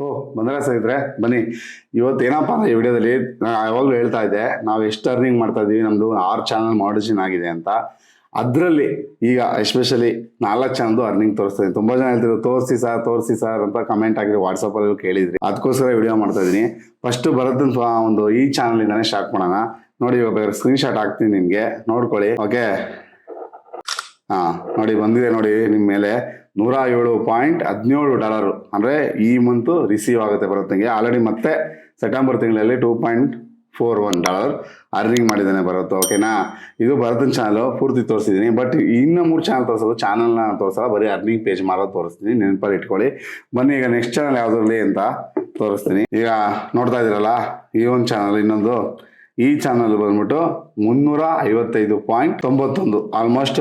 ಓ, ಬಂದ್ರೆ ಸ್ನೇಹಿತರೆ? ಬನ್ನಿ. ಇವತ್ತು ಏನಪ್ಪ ಅಂದ್ರೆ ಈ ವಿಡಿಯೋದಲ್ಲಿ ನಾನು ಯಾವಾಗಲೂ ಹೇಳ್ತಾ ಇದ್ದೆ, ನಾವು ಎಷ್ಟು ಅರ್ನಿಂಗ್ ಮಾಡ್ತಾ ಇದ್ದೀವಿ ನಮ್ಮದು ಆರು ಚಾನಲ್ ಮಾಡಿಸಿನ ಆಗಿದೆ ಅಂತ. ಅದರಲ್ಲಿ ಈಗ ಎಸ್ಪೆಷಲಿ ನಾಲ್ಕು ಚಾನಲ್ದು ಅರ್ನಿಂಗ್ ತೋರಿಸ್ತಾ ಇದ್ದೀನಿ. ತುಂಬಾ ಜನ ಹೇಳ್ತಿದ್ರು, ತೋರಿಸಿ ಸರ್ ತೋರಿಸಿ ಸರ್ ಅಂತ ಕಮೆಂಟ್ ಆಗಿರಿ ವಾಟ್ಸಪ್ಪಲ್ಲಿ ಕೇಳಿದ್ರಿ. ಅದಕ್ಕೋಸ್ಕರ ವಿಡಿಯೋ ಮಾಡ್ತಾ ಇದ್ದೀನಿ. ಫಸ್ಟ್ ಬರೋದನ್ನ ಒಂದು ಈ ಚಾನಲ್ ಇಂದಾನೆ ಸ್ಟಾರ್ಟ್ ಮಾಡೋಣ. ನೋಡಿ ಇವಾಗ ಸ್ಕ್ರೀನ್ ಶಾಟ್ ಹಾಕ್ತೀನಿ ನಿಮಗೆ. ನೋಡ್ಕೊಳ್ಳಿ. ಓಕೆ ಹಾ, ನೋಡಿ ಬಂದಿದೆ ನೋಡಿ ನಿಮ್ಮ ಮೇಲೆ. ನೂರ ಏಳು ಪಾಯಿಂಟ್ ಹದಿನೇಳು ಡಾಲರು. ಅಂದರೆ ಈ ಮಂತು ರಿಸೀವ್ ಆಗುತ್ತೆ ಬರುತ್ತೆ ಆಲ್ರೆಡಿ ಮತ್ತೆ ಸೆಪ್ಟೆಂಬರ್ ತಿಂಗಳಲ್ಲಿ two point four one dollar earning ಮಾಡಿದ್ದಾನೆ ಬರುತ್ತೆ. ಓಕೆನಾ ಇದು ಭರತನ್ ಚಾನಲ್ ಪೂರ್ತಿ ತೋರಿಸಿದ್ದೀನಿ. ಬಟ್ ಇನ್ನೂ ಮೂರು ಚಾನಲ್ ತೋರಿಸೋದು ಚಾನಲ್ನ ತೋರಿಸಲ್ಲ, ಬರೀ ಅರ್ನಿಂಗ್ ಪೇಜ್ ಮಾಡೋದು ತೋರಿಸ್ತೀನಿ. ನೆನಪಲ್ಲಿ ಇಟ್ಕೊಳ್ಳಿ. ಬನ್ನಿ, ಈಗ ನೆಕ್ಸ್ಟ್ ಚಾನಲ್ ಯಾವುದ್ರಲ್ಲಿ ಅಂತ ತೋರಿಸ್ತೀನಿ. ಈಗ ನೋಡ್ತಾ ಇದ್ದೀರಲ್ಲ, ಈ ಒಂದು ಚಾನಲ್ ಇನ್ನೊಂದು. ಈ ಚಾನಲ್ ಬಂದ್ಬಿಟ್ಟು ಮುನ್ನೂರ ಐವತ್ತೈದು ಪಾಯಿಂಟ್ ತೊಂಬತ್ತೊಂದು ಆಲ್ಮೋಸ್ಟ್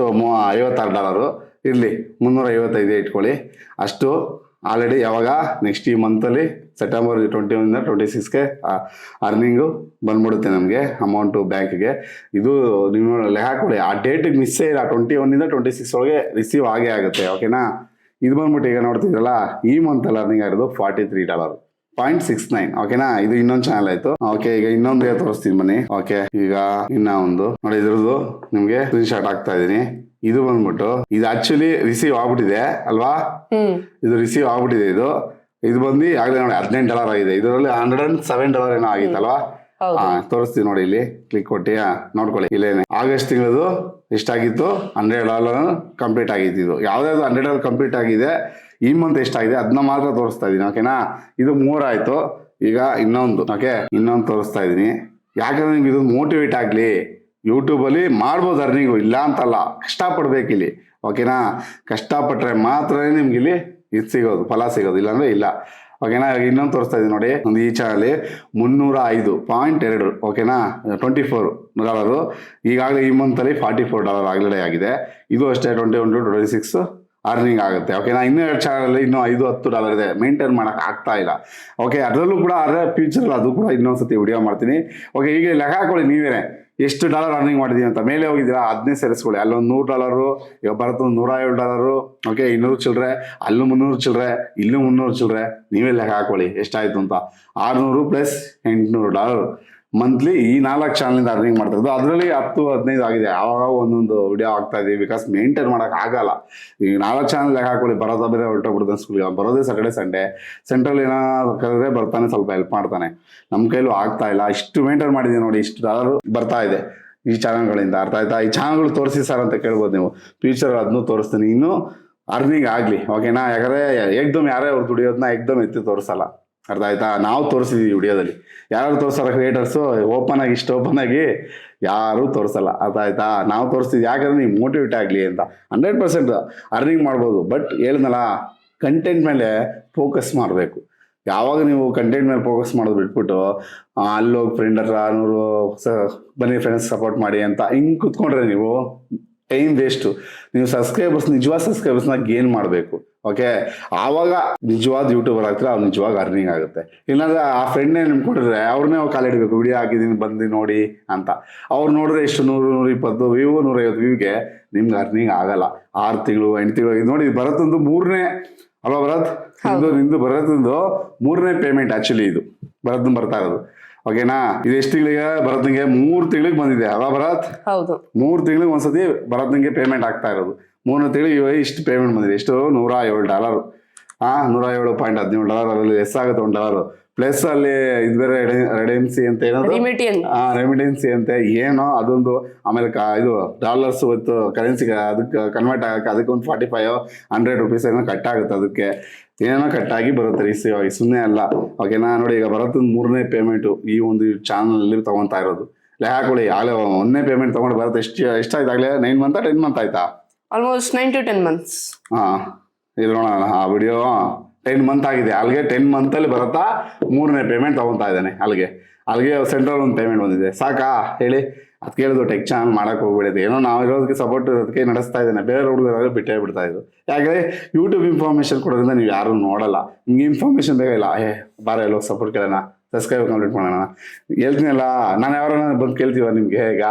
ಐವತ್ತಾರು ಡಾಲರು. ಇರಲಿ ಮುನ್ನೂರ ಐವತ್ತೈದೇ ಇಟ್ಕೊಳ್ಳಿ. ಅಷ್ಟು ಆಲ್ರೆಡಿ ಯಾವಾಗ ನೆಕ್ಸ್ಟ್ ಈ ಮಂತಲ್ಲಿ ಸೆಪ್ಟೆಂಬರ್ ಟ್ವೆಂಟಿ ಒನ್ ಟ್ವೆಂಟಿ ಸಿಕ್ಸ್ಗೆ ಅರ್ನಿಂಗು ಬಂದ್ಬಿಡುತ್ತೆ ನಮಗೆ ಅಮೌಂಟು ಬ್ಯಾಂಕ್ಗೆ ಇದು ನೀವು ಲೆಕ್ಕ ಹಾಕೊಳ್ಳಿ ಆ ಡೇಟಿಗೆ ಮಿಸ್ಸೇ ಇಲ್ಲ ಟ್ವೆಂಟಿ ಒನ್ನಿಂದ ಟ್ವೆಂಟಿ ಸಿಕ್ಸ್ ಒಳಗೆ ರಿಸೀವ್ ಆಗೇ ಆಗುತ್ತೆ ಓಕೆನಾ ಇದು ಬಂದ್ಬಿಟ್ಟು ಈಗ ನೋಡ್ತಿದ್ರಲ್ಲ, ಈ ಮಂತಲ್ಲಿ ಅರ್ನಿಂಗ್ ಆಗಿರೋದು forty three dollar point six nine ಓಕೆನಾ ಇದು ಇನ್ನೊಂದು ಚಾನಲ್ ಆಯಿತು. ಓಕೆ ಈಗ ಇನ್ನೊಂದು ತೋರಿಸ್ತೀನಿ ಬನ್ನಿ ಓಕೆ ಈಗ ಇನ್ನ ಒಂದು, ನೋಡಿ ಇದ್ರದ್ದು ನಿಮಗೆ ಸ್ಕ್ರೀನ್ ಶಾಟ್ ಆಗ್ತಾ ಇದೀನಿ ಇದು ಬಂದ್ಬಿಟ್ಟು ಇದು ಆಕ್ಚುಲಿ ರಿಸೀವ್ ಆಗ್ಬಿಟ್ಟಿದೆ ಅಲ್ವಾ? ಇದು ರಿಸೀವ್ ಆಗ್ಬಿಟ್ಟಿದೆ ಇದು. ಇದು ಬಂದು ಆಗಲೇ ನೋಡಿ ಹದಿನೆಂಟು ಡಾಲರ್ ಆಗಿದೆ. ಇದರಲ್ಲಿ ಹಂಡ್ರೆಡ್ ಅಂಡ್ ಸೆವೆನ್ ಡಾಲರ್ ಏನೋ ಆಗಿತ್ತಲ್ವಾ? ಹಾ ತೋರಿಸ್ತೀವಿ ನೋಡಿ ಇಲ್ಲಿ. ಕ್ಲಿಕ್ ಕೊಟ್ಟಿ ನೋಡ್ಕೊಳ್ಳಿ. ಇಲ್ಲೇನೆ. ಆಗಸ್ಟ್ ತಿಂಗಳದು ಎಷ್ಟಾಗಿತ್ತು ಹಂಡ್ರೆಡ್ ಡಾಲರ್ ಕಂಪ್ಲೀಟ್ ಆಗಿತ್ತು ಇದು. ಯಾವ್ದಾದ್ರು ಹಂಡ್ರೆಡ್ ಡಾಲರ್ ಕಂಪ್ಲೀಟ್ ಆಗಿದೆ ಈ ಮಂತ್ ಎಷ್ಟಾಗಿದೆ ಅದನ್ನ ಮಾತ್ರ ತೋರಿಸ್ತಾ ಇದೀನಿ ಓಕೆನಾ ಇದು ಮೂರಾಯ್ತು ಈಗ ಇನ್ನೊಂದು ಓಕೆ ಇನ್ನೊಂದು ತೋರಿಸ್ತಾ ಇದೀನಿ. ಯಾಕಂದ್ರೆ ನಿಮ್ಗೆ ಇದು ಮೋಟಿವೇಟ್ ಆಗ್ಲಿ. ಯೂಟ್ಯೂಬ್ ಅಲ್ಲಿ ಮಾಡ್ಬೋದು ಅರ್ನಿಂಗು ಇಲ್ಲ ಅಂತಲ್ಲ, ಕಷ್ಟಪಡ್ಬೇಕು ಇಲ್ಲಿ. ಓಕೆನಾ ಕಷ್ಟಪಟ್ಟರೆ ಮಾತ್ರ ನಿಮ್ಗೆ ಇಲ್ಲಿ ಇದು ಸಿಗೋದು, ಫಲ ಸಿಗೋದು. ಇಲ್ಲಾಂದ್ರೆ ಇಲ್ಲ. ಓಕೆನಾ ಇನ್ನೊಂದು ತೋರಿಸ್ತಾ ಇದ್ದೀನಿ ನೋಡಿ. ಒಂದು ಈ ಚಾನಲ್ ಮುನ್ನೂರ ಐದು ಪಾಯಿಂಟ್ ಎರಡು. ಓಕೆನಾ ಟ್ವೆಂಟಿ ಫೋರ್ ಡಾಲರು ಈಗಾಗಲೇ ಈ ಮಂತಲ್ಲಿ ಫಾರ್ಟಿ ಫೋರ್ ಡಾಲರ್ ಆಗಲೇ ಆಗಿದೆ ಇದು ಅಷ್ಟೇ twenty one to twenty six earning ಆಗುತ್ತೆ. ಓಕೆನಾ ಇನ್ನೂ ಎರಡು ಚಾನಲ್ ಇನ್ನೂ ಐದು, ಹತ್ತು ಡಾಲರ್ ಇದೆ. ಮೇಂಟೈನ್ ಮಾಡೋಕೆ ಆಗ್ತಾ ಇಲ್ಲ. ಓಕೆ ಅದರಲ್ಲೂ ಕೂಡ ಅದೇ ಫ್ಯೂಚರ್ ಅದು ಕೂಡ ಇನ್ನೊಂದು ಸತಿ ವಿಡಿಯೋ ಮಾಡ್ತೀನಿ. ಓಕೆ ಈಗ ಲೆಕ್ಕ ಹಾಕೊಳ್ಳಿ ನೀವೇನೆ. ಎಷ್ಟು ಡಾಲರ್ ಅರ್ನಿಂಗ್ ಮಾಡಿದೀವಿ ಅಂತ. ಮೇಲೆ ಹೋಗಿದ್ದೀರಾ? ಅದನ್ನೇ ಸೇರಿಸ್ಕೊಳ್ಳಿ. ಅಲ್ಲೊಂದು ನೂರು ಡಾಲರು ಇವಾಗ ಬರುತ್ತೆ ಒಂದು ನೂರ ಏಳು ಡಾಲರು ಓಕೆ ಇನ್ನೂರು ಚಿಲ್ಲರೆ ಅಲ್ಲೂ ಮುನ್ನೂರು ಚಿಲ್ಲರೆ ಇಲ್ಲೂ ಮುನ್ನೂರು ಚಿಲ್ಲರೆ ನೀವೇ ಲೆಕ್ಕ ಹಾಕೊಳ್ಳಿ. ಎಷ್ಟಾಯಿತು ಅಂತ. ಆರುನೂರು ಪ್ಲಸ್ ಎಂಟುನೂರು ಡಾಲರ್ ಮಂತ್ಲಿ ಈ ನಾಲ್ಕು ಚಾನಲಿಂದ ಅರ್ನಿಂಗ್ ಮಾಡ್ತಾ ಇದ್ದು ಅದರಲ್ಲಿ ಹತ್ತು, ಹದಿನೈದು ಆಗಿದೆ. ಆವಾಗ ಒಂದೊಂದು ವಿಡಿಯೋ ಆಗ್ತಾ ಇದೆ ಬಿಕಾಸ್ ಮೇಂಟೈನ್ ಮಾಡಕ್ ಆಗಲ್ಲ. ಈಗ ನಾಲ್ಕು ಚಾನಲ್ ಲೆಕ್ಕ ಹಾಕೊಳ್ಳಿ ಬರೋದ ಬೇರೆ ಸ್ಕೂಲ್ ಸ್ಕೂಲ್ಗೆ ಬರೋದೇ ಸಾಟರ್ಡೆ ಸಂಡೇ ಸೆಂಟ್ರಲ್ ಏನಾದ್ರು ಕರೆದ್ರೆ ಬರ್ತಾನೆ, ಸ್ವಲ್ಪ ಹೆಲ್ಪ್ ಮಾಡ್ತಾನೆ. ನಮ್ಮ ಕೈಲೂ ಆಗ್ತಾ ಇಲ್ಲ. ಇಷ್ಟು ಮೇಂಟೈನ್ ಮಾಡಿದೀನಿ ನೋಡಿ, ಇಷ್ಟು ಡಾಲರ್ ಬರ್ತಾ ಇದೆ ಈ ಚಾನಲ್ಗಳಿಂದ ಅರ್ಥ ಆಯ್ತಾ? ಈ ಚಾನಲ್ಗಳು ತೋರಿಸಿ ಸರ್ ಅಂತ ಕೇಳ್ಬೋದು ನೀವು. ಫ್ಯೂಚರ್ ಅದನ್ನು ತೋರಿಸ್ತೀನಿ. ಇನ್ನು ಅರ್ನಿಂಗ್ ಆಗಲಿ. ಓಕೆನಾ ಯಾಕಂದ್ರೆ, ಏಕ್ದಮ್ ಯಾರೇ ಅವ್ರು ದುಡಿಯೋದನ್ನ ಏಕ್ದಮ್ ಎತ್ತಿ ತೋರಿಸಲ್ಲ. ಅರ್ಥ ಆಯ್ತಾ? ನಾವು ತೋರಿಸಿದೀವಿ ವಿಡಿಯೋದಲ್ಲಿ. ಯಾರು ತೋರಿಸಲ್ಲ ಕ್ರಿಯೇಟರ್ಸು ಓಪನ್ ಆಗಿ, ಇಷ್ಟು ಓಪನ್ ಆಗಿ ಯಾರು ತೋರಿಸಲ್ಲ. ಅರ್ಥ ಆಯ್ತಾ? ನಾವು ತೋರಿಸ್ತೀವಿ ಯಾಕಂದ್ರೆ ನೀವು ಮೋಟಿವೇಟ್ ಆಗಲಿ ಅಂತ. ಹಂಡ್ರೆಡ್ ಪರ್ಸೆಂಟ್ ಅರ್ನಿಂಗ್ ಮಾಡ್ಬೋದು. ಬಟ್ ಹೇಳಿದ್ನಲ್ಲ ಕಂಟೆಂಟ್ ಮೇಲೆ ಫೋಕಸ್ ಮಾಡಬೇಕು. ಯಾವಾಗ ನೀವು ಕಂಟೆಂಟ್ ಮೇಲೆ ಫೋಕಸ್ ಮಾಡೋದು ಬಿಟ್ಬಿಟ್ಟು ಅಲ್ಲೋಗಿ ಫ್ರೆಂಡ್ ಹತ್ರ ನೂರು ಸ, ಬನ್ನಿ ಫ್ರೆಂಡ್ಸ್ ಸಪೋರ್ಟ್ ಮಾಡಿ ಅಂತ ಹಿಂಗೆ ಕುತ್ಕೊಂಡ್ರೆ ನೀವು ಟೈಮ್ ವೇಸ್ಟು ನೀವು ಸಬ್ಸ್ಕ್ರೈಬರ್ಸ್ ನಿಜವಾದ ಸಬ್ಸ್ಕ್ರೈಬರ್ಸ್ನ ಗೇನ್ ಮಾಡಬೇಕು. ಓಕೆ ಆವಾಗ ನಿಜವಾದ ಯೂಟ್ಯೂಬರ್ ಆಗ್ತಾರೆ ಅವ್ರು ನಿಜವಾಗ ಅರ್ನಿಂಗ್ ಆಗುತ್ತೆ. ಇಲ್ಲಾಂದ್ರೆ ಆ ಫ್ರೆಂಡ್ನೇ ನಿಮ್ಕೊಂಡಿದ್ರೆ ಅವ್ರನ್ನೇ ಕಾಲಿಡಬೇಕು ವಿಡಿಯೋ ಹಾಕಿದ್ದೀನಿ ಬಂದು ನೋಡಿ ಅಂತ. ಅವ್ರು ನೋಡಿದ್ರೆ ಎಷ್ಟು ನೂರು ನೂರ ಇಪ್ಪತ್ತು ವ್ಯೂ ನೂರೈವತ್ತು ವ್ಯೂಗೆ ನಿಮ್ಗೆ ಅರ್ನಿಂಗ್ ಆಗಲ್ಲ. ಆರು ತಿಂಗಳು ಎಂಟು ತಿಂಗಳು ಇದು ನೋಡಿ ಬರತ್ತೊಂದು ಮೂರನೇ ಅಲ್ವಾ ಭರತ್? ಇದು ನಿಂದು ಬರತ್ತೊಂದು ಮೂರನೇ ಪೇಮೆಂಟ್ ಆಕ್ಚುಲಿ ಇದು. ಭರತ್ ಬರ್ತಾ ಇರೋದು. ಓಕೆನಾ ಇದು ಎಷ್ಟು ತಿಂಗಳಿಗೆ? ಭರತ್ನಿಗೆ ಮೂರು ತಿಂಗಳಿಗೆ ಬಂದಿದೆ ಅಲ್ವಾ ಭರತ್? ಹೌದು. ಮೂರು ತಿಂಗಳಿಗೆ ಒಂದ್ಸತಿ ಭರತ್ನಿಗೆ ಪೇಮೆಂಟ್ ಆಗ್ತಾ ಇರೋದು. ಮೂರನೇ ತಿಳಿ ಇವಾಗ ಇಷ್ಟು ಪೇಮೆಂಟ್ ಬಂದಿದೆ ಎಷ್ಟು? ನೂರ ಏಳು ಡಾಲರ್ ಹಾಂ ನೂರ ಏಳು ಪಾಯಿಂಟ್ ಹದಿನೇಳು ಡಾಲರ್ ಅದರಲ್ಲಿ ಎಸ್ ಆಗುತ್ತೆ ಒಂದು ಡಾಲರು ಪ್ಲಸ್ ಅಲ್ಲಿ ಇದು ಬೇರೆ ರೆಡೆನ್ಸಿ ಅಂತ ಏನದು? ಹಾಂ ರೆಮಿಡೆನ್ಸಿ ಅಂತ. ಏನೋ ಅದೊಂದು ಆಮೇಲೆ ಇದು ಡಾಲರ್ಸ್ ಇವತ್ತು ಕರೆನ್ಸಿಗೆ ಅದಕ್ಕೆ ಕನ್ವರ್ಟ್ ಆಗಕ್ಕೆ ಅದಕ್ಕೆ ಒಂದು ಫಾರ್ಟಿ ಫೈವ್ ಹಂಡ್ರೆಡ್ ರುಪೀಸ್ ಏನೋ ಕಟ್ ಆಗುತ್ತೆ ಅದಕ್ಕೆ. ಏನೋ ಕಟ್ ಆಗಿ ಬರುತ್ತೆ ರಿಸೀವ್ ಆಗಿ ಸುಮ್ಮನೆ ಅಲ್ಲ ಓಕೆನಾ ನೋಡಿ ಈಗ ಬರುತ್ತೆ ಮೂರನೇ ಪೇಮೆಂಟು ಈ ಒಂದು ಚಾನಲಲ್ಲಿ ಅಲ್ಲಿ ತಗೊಂತಾ ಇರೋದು. ಲೆಕ್ಕ ಹಾಕೊಳ್ಳಿ. ಆಗಲೇ ಒಂದನೇ ಪೇಮೆಂಟ್ ತೊಗೊಂಡು ಬರುತ್ತೆ. ಎಷ್ಟು ಎಷ್ಟಾಯ್ತು ಆಗಲೇ? ನೈನ್ ಮಂತ್ ಟೆನ್ ಮಂತ್ ಆಯ್ತಾ? Almost nine to ten months ಹಾ ಇದು ನೋಡೋಣ ಆ ವಿಡಿಯೋ ಟೆನ್ ಮಂತ್ ಆಗಿದೆ. ಅಲ್ಲಿಗೆ ಟೆನ್ ಮಂತಲ್ಲಿ ಬರುತ್ತಾ ಮೂರನೇ ಪೇಮೆಂಟ್ ತಗೊಂತಾ ಇದ್ದಾನೆ ಅಲ್ಲಿಗೆ ಅಲ್ಲಿಗೆ ಸೆಂಟ್ರಲ್ ಒಂದು ಪೇಮೆಂಟ್ ಬಂದಿದೆ. ಸಾಕಾ? ಹೇಳಿ. ಅದು ಕೇಳಿದ್ರು ಟೆಕ್ ಚಾನಲ್ ಮಾಡಕ್ಕೆ ಹೋಗ್ಬಿಡಿದೆ. ಏನೋ ನಾವು ಇರೋದಕ್ಕೆ ಸಪೋರ್ಟ್ ಇರೋದಕ್ಕೆ ನಡೆಸ್ತಾ ಇದ್ದೇನೆ. ಬೇರೆ ಹುಡುಗರಾದ್ರೆ ಬಿಟ್ಟೇ ಬಿಡ್ತಾ ಇದ್ರು. ಯಾಕಂದ್ರೆ ಯೂಟ್ಯೂಬ್ ಇನ್ಫಾರ್ಮೇಶನ್ ಕೊಡೋದ್ರಿಂದ ನೀವು ಯಾರು ನೋಡಲ್ಲ. ನಿಮ್ಗೆ ಇನ್ಫಾರ್ಮೇಶನ್ ಬೇಕಿಲ್ಲ ಏ, ಬಾರ ಎಲ್ಲೋ ಸಪೋರ್ಟ್ ಕೇಳೋಣ. ಸಬ್ಸ್ಕ್ರೈಬ್ ಕಂಪ್ಲೀಟ್ ಮಾಡೋಣ. ಹೇಳ್ತೀನಲ್ಲ, ನಾನು ಯಾರು ಬಂದು ಕೇಳ್ತೀವ ನಿಮ್ಗೆ? ಈಗ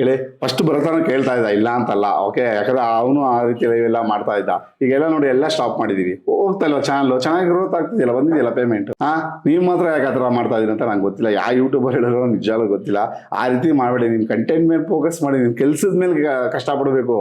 ಹೇಳಿ ಫಸ್ಟ್ ಬರೋತನ ಕೇಳ್ತಾ ಇದ್ದ, ಇಲ್ಲ ಅಂತಲ್ಲ ಓಕೆ ಯಾಕಂದ್ರೆ ಅವನು ಆ ರೀತಿ ಲೈವ್ ಎಲ್ಲ ಮಾಡ್ತಾ ಇದ್ದ. ಈಗೆಲ್ಲ ನೋಡಿ ಎಲ್ಲ ಸ್ಟಾಪ್ ಮಾಡಿದೀವಿ. ಹೋಗ್ತಾ ಇಲ್ಲ ಚಾನಲ್ ಚೆನ್ನಾಗಿ ಗ್ರೋತ್ ಆಗ್ತಿದೆಯಲ್ಲ, ಬಂದಿದೆಯಲ್ಲ ಪೇಮೆಂಟ್ ಹಾ ನೀವು ಮಾತ್ರ ಯಾಕೆ ಆ ಥರ ಮಾಡ್ತಾ ಇದೀರಿ ಅಂತ ನಂಗೆ ಗೊತ್ತಿಲ್ಲ. ಯಾವ ಯೂಟ್ಯೂಬರ್ ಹೇಳಿರೋ ನಿಜವಾಗ್ಲೂ ಗೊತ್ತಿಲ್ಲ. ಆ ರೀತಿ ಮಾಡಬೇಡಿ ನಿಮ್ಮ ಕಂಟೆಂಟ್ ಮೇಲೆ ಫೋಕಸ್ ಮಾಡಿ ನಿಮ್ಮ ಕೆಲ್ಸದ ಮೇಲೆ ಕಷ್ಟಪಡಬೇಕು.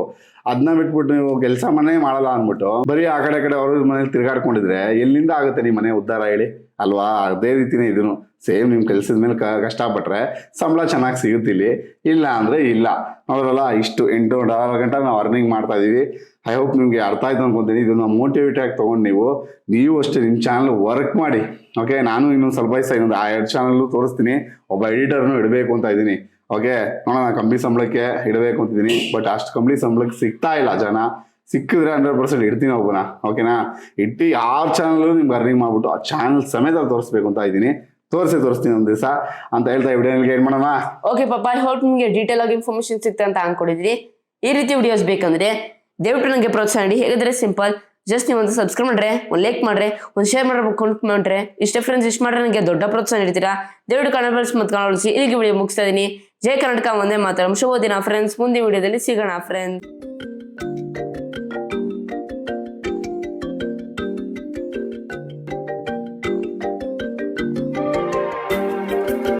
ಅದನ್ನ ಬಿಟ್ಬಿಟ್ಟು ನೀವು ಕೆಲಸ ಮನೆ ಮಾಡಲ್ಲ ಅಂದ್ಬಿಟ್ಟು, ಬರೀ ಆ ಕಡೆ ಕಡೆ ಅವ್ರ ಮನೇಲಿ ತಿರ್ಗಾಡ್ಕೊಂಡಿದ್ರೆ ಎಲ್ಲಿಂದ ಆಗುತ್ತೆ ನಿಮ್ಮ ಮನೆ ಉದ್ಧಾರ ಹೇಳಿ? ಅಲ್ವಾ? ಅದೇ ರೀತಿನೇ ಇದನ್ನು. ಸೇಮ್ ನಿಮ್ಮ ಕೆಲಸದ ಮೇಲೆ ಕ ಕಷ್ಟಪಟ್ರೆ ಸಂಬಳ ಚೆನ್ನಾಗಿ ಸಿಗುತ್ತಿಲ್ಲ. ಇಲ್ಲಿ ಅಂದರೆ ಇಲ್ಲ. ನೋಡೋದಲ್ಲ, ಇಷ್ಟು ಎಂಟು ಡಾಲರ್ ಗಂಟ ನಾವು ಅರ್ನಿಂಗ್ ಮಾಡ್ತಾ ಇದೀವಿ. ಐ ಹೋಪ್ ನಿಮಗೆ ಅರ್ಥ ಆಯ್ತು ಅನ್ಕೊಂತೀನಿ. ಇದನ್ನು ಮೋಟಿವೇಟ್ ಆಗಿ ತೊಗೊಂಡು ನೀವು ನೀವು ಅಷ್ಟೇ ನಿಮ್ಮ ಚಾನಲ್ ವರ್ಕ್ ಮಾಡಿ. ಓಕೆ ನಾನು ಇನ್ನೊಂದು ಸ್ವಲ್ಪ ದಿವಸ ಇನ್ನೊಂದು ಆ ಎರಡು ಚಾನಲ್ಲು ತೋರಿಸ್ತೀನಿ. ಒಬ್ಬ ಎಡಿಟರ್ನು ಇಡಬೇಕು ಅಂತ ಇದ್ದೀನಿ. ಓಕೆ ನೋಡೋಣ ಕಂಪ್ನಿ ಸಂಬಳಕ್ಕೆ ಇಡಬೇಕು ಅಂತಿದ್ದೀನಿ ಬಟ್ ಅಷ್ಟು ಕಂಪ್ನಿ ಸಂಬಳಕ್ಕೆ ಸಿಗ್ತಾ ಇಲ್ಲ ಜನ. ಸಿಕ್ಕಿದ್ರೆ ಹಂಡ್ರೆಡ್ ಪರ್ಸೆಂಟ್ ಇಡ್ತೀನಿ ಒಬ್ಬನ. ಓಕೆನಾ ಇಟ್ಟು ಯಾವ ಚಾನಲ್ ನಿಮ್ಗೆ ಅರ್ನಿಂಗ್ ಮಾಡ್ಬಿಟ್ಟು ಆ ಚಾನಲ್ ಸಮೇತ ತೋರಿಸ್ಬೇಕು ಅಂತ ಇದ್ದೀನಿ. ತೋರಿಸಿ, ತೋರಿಸ್ತೀನಿ ಒಂದ್ ದಿವಸ ಅಂತ ಹೇಳ್ತಾ ವಿಡಿಯೋನಿಗೆ ಏನ್ ಮಾಡೋಣ? ಓಕೆ ಪಾಪ ಐ ಹೋಪ್ ನಿಮಗೆ ಡೀಟೇಲ್ ಆಗಿ ಇನ್ಫಾರ್ಮೇಶನ್ ಸಿಗ್ತದೆ ಅಂತ ಅನ್ಕೊಂಡಿದ್ರಿ ಈ ರೀತಿ ವಿಡಿಯೋಸ್ ಬೇಕಂದ್ರೆ ದಯವಿಟ್ಟು ನನಗೆ ಪ್ರೋತ್ಸಾಹ ನೀಡಿ. ಹೇಗಿದ್ರೆ ಸಿಂಪಲ್ ಜಸ್ಟ್ ನೀವು ಒಂದು ಸಬ್ಸ್ಕ್ರೈಬ್ ಮಾಡ್ರೆ, ಒಂದು ಲೈಕ್ ಮಾಡ್ರೆ, ಒಂದು ಶೇರ್ ಮಾಡ್ರೆ ಕಮೆಂಟ್ ಮಾಡ್ರೆ, ಇಷ್ಟೇ ಫ್ರೆಂಡ್ಸ್ ಇಷ್ಟು ಮಾಡ್ರೆ ನನಗೆ ದೊಡ್ಡ ಪ್ರೋತ್ಸಾಹ ನೀಡ್ತೀರಾ? ದಯವಿಟ್ಟು ಕನ್ನಡ ಬಳಸಿ ಮತ್ತು ಕನ್ನಡ ಇಲ್ಲಿಗೆ ವಿಡಿಯೋ ಮುಗಿಸ್ತಾ ಇದ್ದೀನಿ ಜೈ ಕರ್ನಾಟಕ ಒಂದೇ ಮಾತಾಡೋಣ ಶುಭ ದಿನ ಫ್ರೆಂಡ್ಸ್ ಮುಂದಿನ ವಿಡಿಯೋದಲ್ಲಿ ಸಿಗೋಣ ಫ್ರೆಂಡ್ಸ್